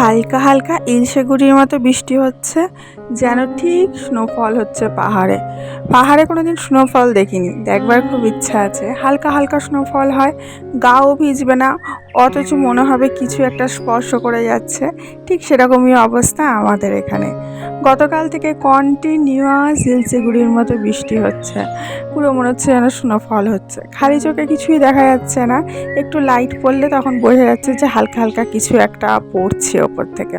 হালকা হালকা ইলশে গুড়ির মতো বৃষ্টি হচ্ছে, যেন ঠিক স্নোফল হচ্ছে পাহাড়ে। পাহাড়ে কোনো দিন স্নোফল দেখিনি। দেখবার খুব ইচ্ছা আছে। হালকা হালকা স্নোফল হয়, গাও ভিজবে না। অথচ মনে হবে কিছু একটা স্পর্শ করে যাচ্ছে। ঠিক সেরকমই অবস্থা আমাদের এখানে। গতকাল থেকে কন্টিনিউয়াস ইলশেগুড়ির মতো বৃষ্টি হচ্ছে। পুরো মনে হচ্ছে যেন স্নোফল হচ্ছে। খালি চোখে কিছুই দেখা যাচ্ছে না। একটু লাইট পড়লে তখন বোঝা যাচ্ছে যে হালকা হালকা কিছু একটা পড়ছে ওপর থেকে।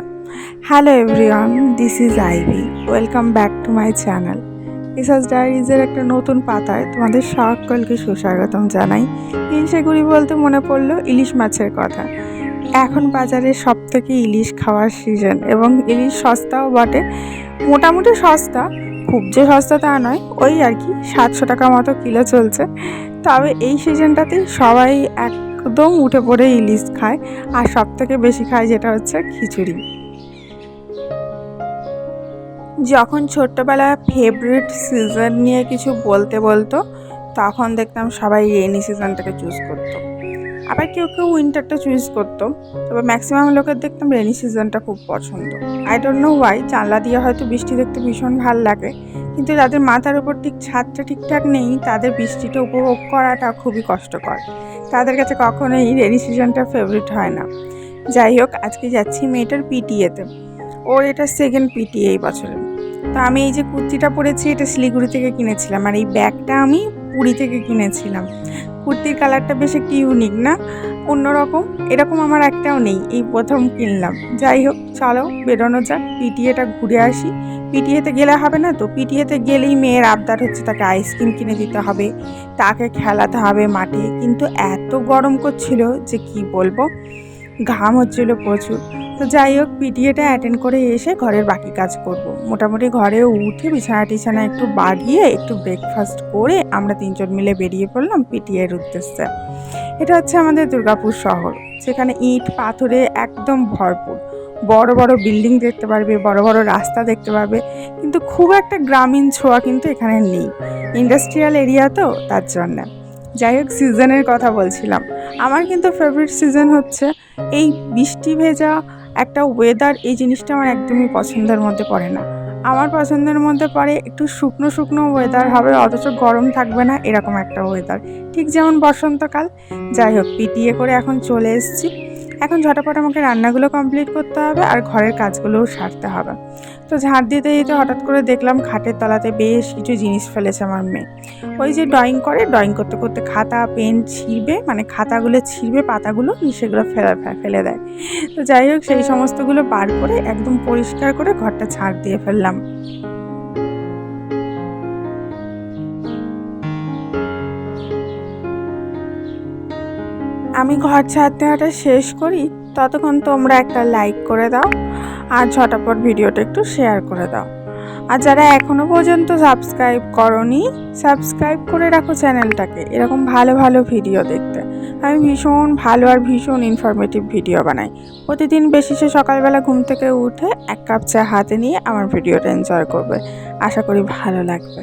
Hello everyone this is Ivy welcome back to my channel Isa's ডায়েরিজের একটা নতুন পাতায় তোমাদের সকলকে সুস্বাগতম জানাই। ইলশেগুড়ি বলতে মনে পড়ল ইলিশ মাছের কথা। এখন বাজারে সব থেকে ইলিশ খাওয়ার সিজন এবং ইলিশ সস্তাও বটে। মোটামুটি সস্তা, খুব যে সস্তা তা নয়, ওই আর কি, সাতশো টাকা মতো কিলো চলছে। তবে এই সিজনটাতেই সবাই একদম উঠে পড়ে ইলিশ খায়, আর সব থেকে বেশি খায় যেটা হচ্ছে খিচুড়ি। যখন ছোট্টবেলায় ফেভারিট সিজন নিয়ে কিছু বলতে বলতো, তখন দেখতাম সবাই রেনি সিজনটাকে চুজ করতো। আবার কেউ কেউ উইন্টারটা চুজ করতো, তবে ম্যাক্সিমাম লোকের দেখতাম রেনি সিজনটা খুব পছন্দ। আই ডোন্ট নো ওয়াই জানলা দিয়ে হয়তো বৃষ্টি দেখতে ভীষণ ভালো লাগে, কিন্তু যাদের মাথার উপর ঠিক ছাদটা ঠিকঠাক নেই, তাদের বৃষ্টিটা উপভোগ করাটা খুবই কষ্টকর। তাদের কাছে কখনোই রেনি সিজনটা ফেভারিট হয় না। যাই হোক, আজকে যাচ্ছি মেয়েটার পিটিএতে ওর এটা সেকেন্ড পিটিএ এই বছরের। তো আমি এই যে কুর্তিটা পরেছি, এটা শিলিগুড়ি থেকে কিনেছিলাম। আর এই ব্যাগটা আমি পুরী থেকে কিনেছিলাম। কুর্তির কালারটা বেশ একটু ইউনিক না? অন্যরকম? এরকম আমার একটাও নেই, এই প্রথম কিনলাম। যাই হোক, চলো, বেরোনো যাক, পিটিএটা ঘুরে আসি। পিটিএতে গেলে হবে না তো? পিটিএতে গেলেই মেয়ের আবদার হচ্ছে তাকে আইসক্রিম কিনে দিতে হবে, তাকে খেলাতে হবে মাঠে। কিন্তু এত গরম করছিল যে কি বলব? ঘাম হচ্ছিল প্রচুর। তো যাই হোক, পিটিএটা অ্যাটেন্ড করে এসে ঘরের বাকি কাজ করব। মোটামুটি ঘরে উঠে বিছানা টিছানা একটু বাগিয়ে, একটু ব্রেকফাস্ট করে আমরা তিনজন মিলে বেরিয়ে পড়লাম পিটিএর উদ্দেশ্যে। এটা হচ্ছে আমাদের দুর্গাপুর শহর, সেখানে ইট পাথরে একদম ভরপুর। বড় বড় বিল্ডিং দেখতে পারবে, বড় বড় রাস্তা দেখতে পারবে কিন্তু খুব একটা গ্রামীণ ছোঁয়া কিন্তু এখানে নেই। ইন্ডাস্ট্রিয়াল এরিয়া তো, তার জন্য। যাই হোক সিজনের কথা বলছিলাম। আমার কিন্তু ফেভারিট সিজন হচ্ছে এই বৃষ্টি ভেজা একটা ওয়েদার এই জিনিসটা আমার একদমই পছন্দের মধ্যে পড়ে না। আমার পছন্দের মধ্যে পড়ে একটু শুকনো শুকনো ওয়েদার হবে, অথচ গরম থাকবে না, এরকম একটা ওয়েদার ঠিক যেমন বসন্তকাল। যাই হোক, পিটিয়ে করে এখন চলে এসেছি। ঝটাপট আমাকে রান্নাগুলো কমপ্লিট করতে হবে আর ঘরের কাজগুলোও সারতে হবে। তো ঝাঁট দিতে দিতে হঠাৎ করে দেখলাম খাটের তলাতে বেশ কিছু জিনিস ফেলেছে আমার মেয়ে। ওই যে ড্রয়িং করে ড্রয়িং করতে করতে খাতা, পেন ছিঁড়বে মানে খাতাগুলো ছিঁড়বে, পাতাগুলো সেগুলো ফেলে ফেলে দেয়। তো যাই হোক, সেই সমস্তগুলো বার করে একদম পরিষ্কার করে ঘরটা ছাড় দিয়ে ফেললাম। আমি ঘর ছাড় দেওয়াটা শেষ করি, ততক্ষণ তোমরা একটা লাইক করে দাও আর ঝটাপট ভিডিওটা একটু শেয়ার করে দাও। আর যারা এখনও পর্যন্ত সাবস্ক্রাইব করনি, সাবস্ক্রাইব করে রাখো চ্যানেলটাকে। এরকম ভালো ভালো ভিডিও দেখতে। আমি ভীষণ ভালো আর ভীষণ ইনফরমেটিভ ভিডিও বানাই। প্রতিদিন বেশি সে সকালবেলা ঘুম থেকে উঠে এক কাপ চা হাতে নিয়ে আমার ভিডিওটা এনজয় করবে। আশা করি ভালো লাগবে।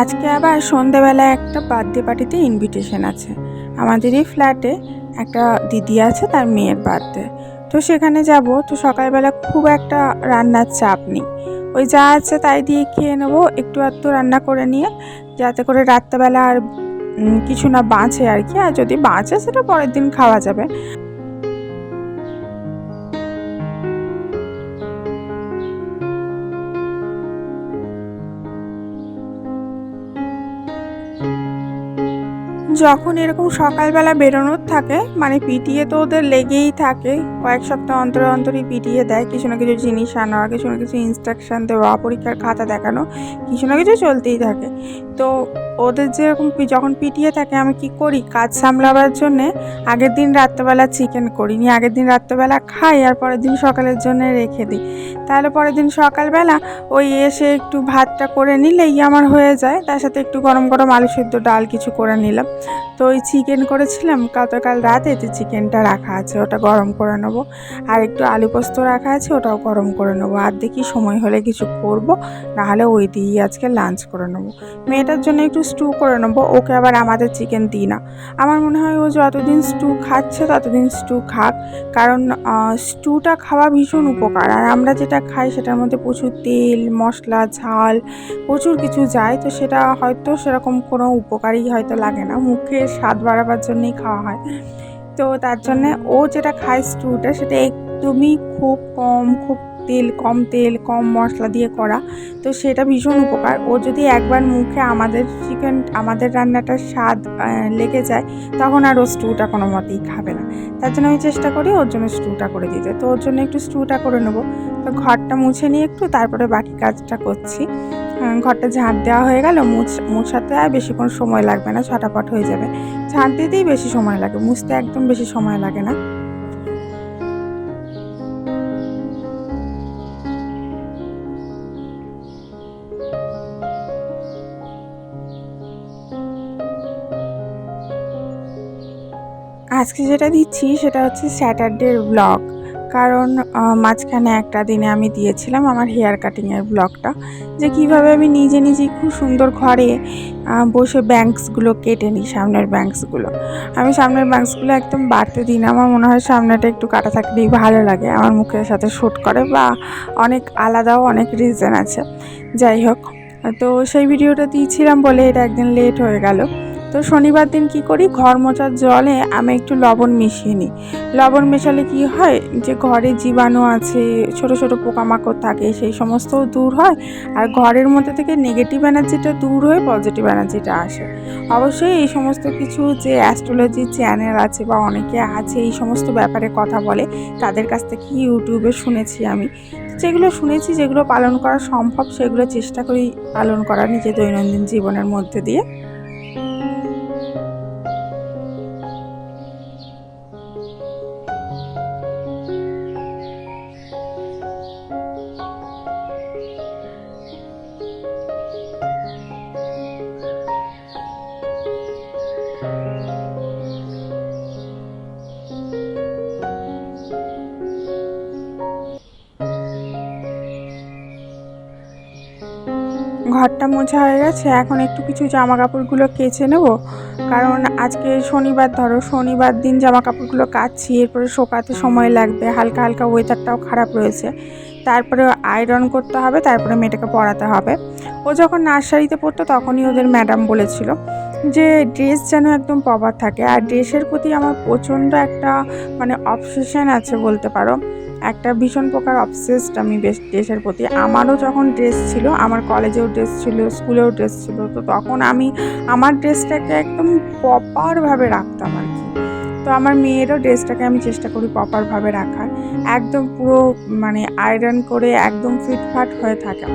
আজকে আবার সন্ধেবেলা একটা বার্থডে পার্টিতে ইনভিটেশন আছে। আমাদের এই ফ্ল্যাটে একটা দিদি আছে, তার মেয়ের বার্থডে। তো সেখানে যাব, তো সকালবেলা খুব একটা রান্নার চাপ নেই। ওই যা আছে তাই দিয়ে খেয়ে নেব, একটু আধটু রান্না করে নিয়ে, যাতে করে রাত্রেবেলা আর কিছু না বাঁচে আর কি, আর যদি বাঁচে সেটা পরের দিন খাওয়া যাবে। যখন এরকম সকালবেলা বেরোনোর থাকে মানে পিটিয়ে তো ওদের লেগেই থাকে, কয়েক সপ্তাহ অন্তর অন্তরই পিটিয়ে দেয়, কিছু না কিছু জিনিস আনা, কিছু না কিছু ইনস্ট্রাকশান দেওয়া, পরীক্ষার খাতা দেখানো, কিছু না কিছু চলতেই থাকে। তো ওদের যেরকম যখন পিটিয়ে থাকে, আমি কি করি? কাজ সামলাবার জন্যে আগের দিন রাত্রেবেলা চিকেন করি। নিয়ে আগের দিন রাত্রেবেলা খাই, আর পরের দিন সকালের জন্য রেখে দিই। তাহলে পরের দিন সকালবেলা ওই এসে একটু ভাতটা করে নিলেই আমার হয়ে যায়। তার সাথে একটু গরম গরম আলু সেদ্ধ ডাল কিছু করে নিলাম। তো ওই চিকেন করেছিলাম। গতকাল রাতে যে চিকেনটা রাখা আছে, ওটা গরম করে নেব। আর একটু আলু পোস্ত রাখা আছে, ওটাও গরম করে নেব। আর দেখি সময় হলে কিছু করব, নাহলে ওই দিয়েই আজকে লাঞ্চ করে নেব। মেয়েটার জন্য একটু স্টু করে নেব, ওকে আবার আমাদের চিকেন দিই না। আমার মনে হয় ও যতদিন স্টু খাচ্ছে, ততদিন স্টু খাক। কারণ স্টুটা খাওয়া ভীষণ উপকার। আর আমরা যেটা খাই, সেটার মধ্যে প্রচুর তেল, মশলা, ঝাল, প্রচুর কিছু যায়। তো সেটা হয়তো সেরকম কোনো উপকারই হয়তো লাগে না। মুখে স্বাদ বাড়াবার জন্যই খাওয়া হয়। তো তার জন্যে ও যেটা খায় স্টুটা সেটা একদমই খুব কম, খুব তেল, কম তেল, কম মশলা দিয়ে করা। তো সেটা ভীষণ উপকার। ও যদি একবার মুখে আমাদের চিকেন আমাদের রান্নাটার স্বাদ লেগে যায়, তখন আর ও স্টুটা কোনো মতেই খাবে না। তার জন্য আমি চেষ্টা করি ওর জন্য স্টুটা করে দিতে। তো ওর জন্য একটু স্টুটা করে নেব। তো ঘরটা মুছে নিয়ে একটু তারপরে বাকি কাজটা করছি। ঘরটা ঝাঁট দেওয়া হয়ে গেল। মুছ, মুছাতে আর বেশিক্ষণ সময় লাগবে না, ছটাপট হয়ে যাবে। ঝাঁট দিতেই বেশি সময় লাগে। মুছতে একদম বেশি সময় লাগে না। আজকে যেটা দিচ্ছি সেটা হচ্ছে স্যাটারডের ব্লগ। কারণ মাঝখানে একটা দিনে আমি দিয়েছিলাম আমার হেয়ার কাটিংয়ের ব্লগটা, যে কীভাবে আমি নিজে নিজেই খুব সুন্দর ঘরে বসে ব্যাঙ্কসগুলো কেটে নিই, সামনের ব্যাঙ্কসগুলো। আমি সামনের ব্যাঙ্কসগুলো একদম বাড়তে দিই না, আমার মনে হয় সামনেটা একটু কাটা থাকলেই ভালো লাগে, আমার মুখের সাথে শ্যুট করে বা অনেক আলাদাও অনেক রিজন আছে। যাই হোক, তো সেই ভিডিওটা দিয়েছিলাম বলে এটা একদিন লেট হয়ে গেল। তো শনিবার দিন কি করি? ঘর মোচার জলে আমি একটু লবণ মিশিয়ে নিই। লবণ মেশালে কি হয় যে, ঘরে জীবাণু আছে, ছোট ছোট পোকামাকড় থাকে, সেই সমস্ত দূর হয় আর ঘরের মধ্যে থেকে নেগেটিভ এনার্জিটা দূর হয়ে পজিটিভ এনার্জিটা আসে। অবশ্যই এই সমস্ত কিছু যে অ্যাস্ট্রোলজি চ্যানেল আছে বা অনেকে আছে এই সমস্ত ব্যাপারে কথা বলে, তাদের কাছ থেকে ইউটিউবে শুনেছি আমি। যেগুলো শুনেছি, যেগুলো পালন করা সম্ভব, সেগুলো চেষ্টা করি পালন করা নিজের দৈনন্দিন জীবনের মধ্যে দিয়ে। ঘরটা মোছা হয়ে গেছে, এখন একটু কিছু জামা কাপড়গুলো কেচে নেব। কারণ আজকে শনিবার, ধরো শনিবার দিন জামা কাপড়গুলো কাচ্ছি, এরপরে শোকাতে সময় লাগবে, হালকা হালকা ওয়েদারটাও খারাপ রয়েছে। তারপরে আয়রন করতে হবে, তারপরে মেয়েটাকে পড়াতে হবে। ও যখন নার্সারিতে পড়তো তখনই ওদের ম্যাডাম বলেছিল যে ড্রেস যেন একদম প্রপার থাকে। আর ড্রেসের প্রতি আমার প্রচণ্ড একটা মানে অবসেশন আছে বলতে পারো। একটা ভীষণ প্রকার অবসেসড আমি বেশ ড্রেসের প্রতি। আমারও যখন ড্রেস ছিল, আমার কলেজেও ড্রেস ছিল স্কুলেও ড্রেস ছিল, তো তখন আমি আমার ড্রেসটাকে একদম প্রপারভাবে রাখতাম আর কি। তো আমার মেয়েরও ড্রেসটাকে আমি চেষ্টা করি প্রপারভাবে রাখার। একদম পুরো মানে আয়রন করে একদম ফিটফাট হয়ে থাকা।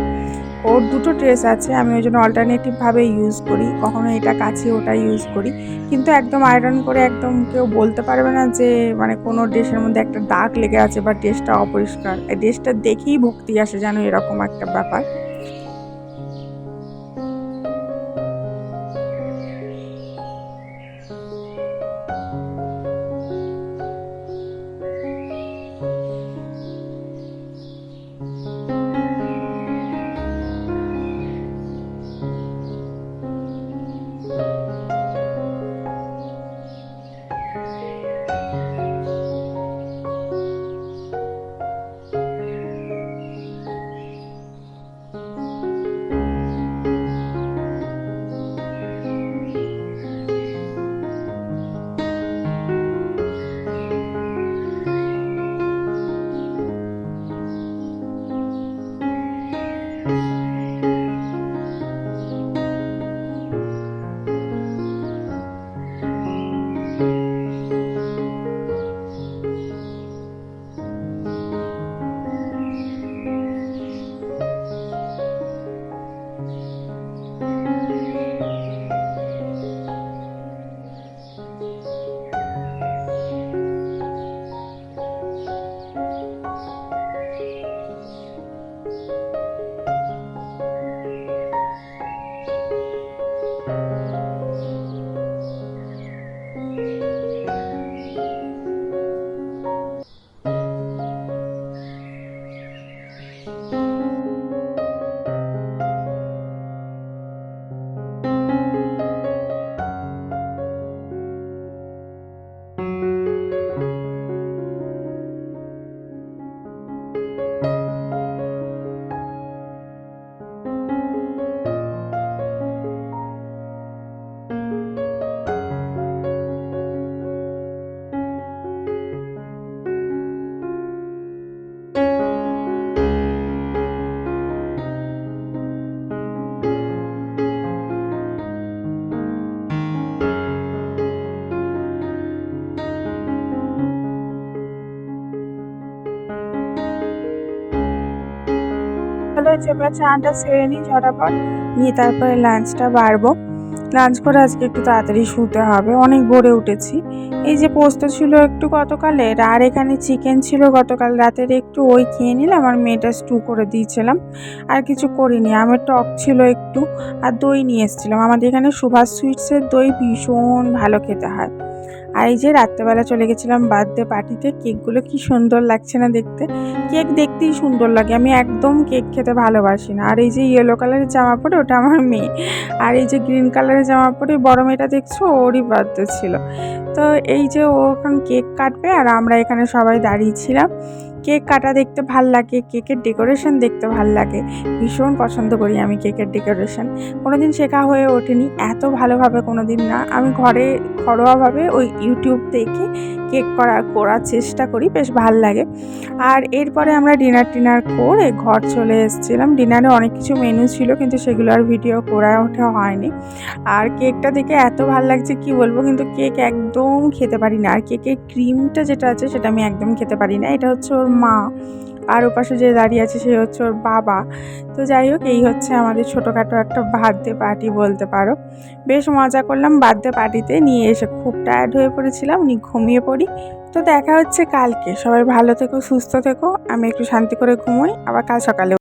ওর দুটো ড্রেস আছে, আমি ওই জন্য অল্টারনেটিভভাবে ইউজ করি, কখনো এটা কাছে ওটা ইউজ করি। কিন্তু একদম আয়রন করে একদম কেউ বলতে পারবে না যে মানে কোনো ড্রেসের মধ্যে একটা দাগ লেগে আছে বা ড্রেসটা অপরিষ্কার। ড্রেসটা দেখেই ভক্তি আসে যেন এরকম একটা ব্যাপার। হয়েছে এবার চানটা সেরে নিই ঝটাপট। নিয়ে তারপরে লাঞ্চটা বাড়বো। লাঞ্চ করে আজকে একটু তাড়াতাড়ি শুতে হবে। অনেক ভোরে উঠেছি। এই যে পোস্ত ছিল একটু গতকালের, আর এখানে চিকেন ছিল গতকাল। রাতের একটু ওই খেয়ে নিলাম আর মেয়েটা স্টু করে দিয়েছিলাম। আর কিছু করিনি। আমার টক ছিল একটু, আর দই নিয়ে এসেছিলাম। আমাদের এখানে সুভাষ সুইটসের দই ভীষণ ভালো খেতে হয়। আর এই যে রাত্রেবেলা চলে গেছিলাম বার্থডে পার্টিতে, কেকগুলো কি সুন্দর লাগছে না দেখতে? কেক দেখতেই সুন্দর লাগে, আমি একদম কেক খেতে ভালোবাসি না। আর এই যে ইয়েলো কালারের জামা পরে ওটা আমার মেয়ে। আর এই যে গ্রিন কালারের জামা পরে বড় মেয়েটা দেখছ, ওরই বার্থডে ছিল। তো এই যে ও এখন কেক কাটবে আর আমরা এখানে সবাই দাঁড়িয়েছিলাম কেক কাটা দেখতে ভালো লাগে, কেকের ডেকোরেশন দেখতে ভালো লাগে। ভীষণ পছন্দ করি আমি কেকের ডেকোরেশন। কোনোদিন শেখা হয়ে ওঠেনি, এত ভালোভাবে কোনো দিন না। আমি ঘরে ঘরোয়াভাবে ওই ইউটিউব দেখে কেক করা, করার চেষ্টা করি, বেশ ভালো লাগে। আর এরপরে আমরা ডিনার টিনার করে ঘর চলে এসেছিলাম। ডিনারে অনেক কিছু মেনু ছিল, কিন্তু সেগুলো আর ভিডিও করা ওঠা হয়নি। আর কেকটা দেখে এত ভালো লাগছে, কি বলব? কিন্তু কেক একদম খেতে পারি না। আর কেকের ক্রিমটা যেটা আছে, সেটা আমি একদম খেতে পারি না। এটা হচ্ছে ওর মা। আর ও পাশে যে দাঁড়িয়ে আছে সে হচ্ছে ওর বাবা। তো যাই হোক, এই হচ্ছে আমাদের ছোটোখাটো একটা বার্থডে পার্টি বলতে পারো। বেশ মজা করলাম বার্থডে পার্টিতে। নিয়ে এসে খুব টায়ার্ড হয়ে পড়েছিলাম উনি ঘুমিয়ে পড়ি। তো দেখা হচ্ছে কালকে। সবাই ভালো থেকো, সুস্থ থেকো। আমি একটু শান্তি করে ঘুমোই। আবার কাল সকালে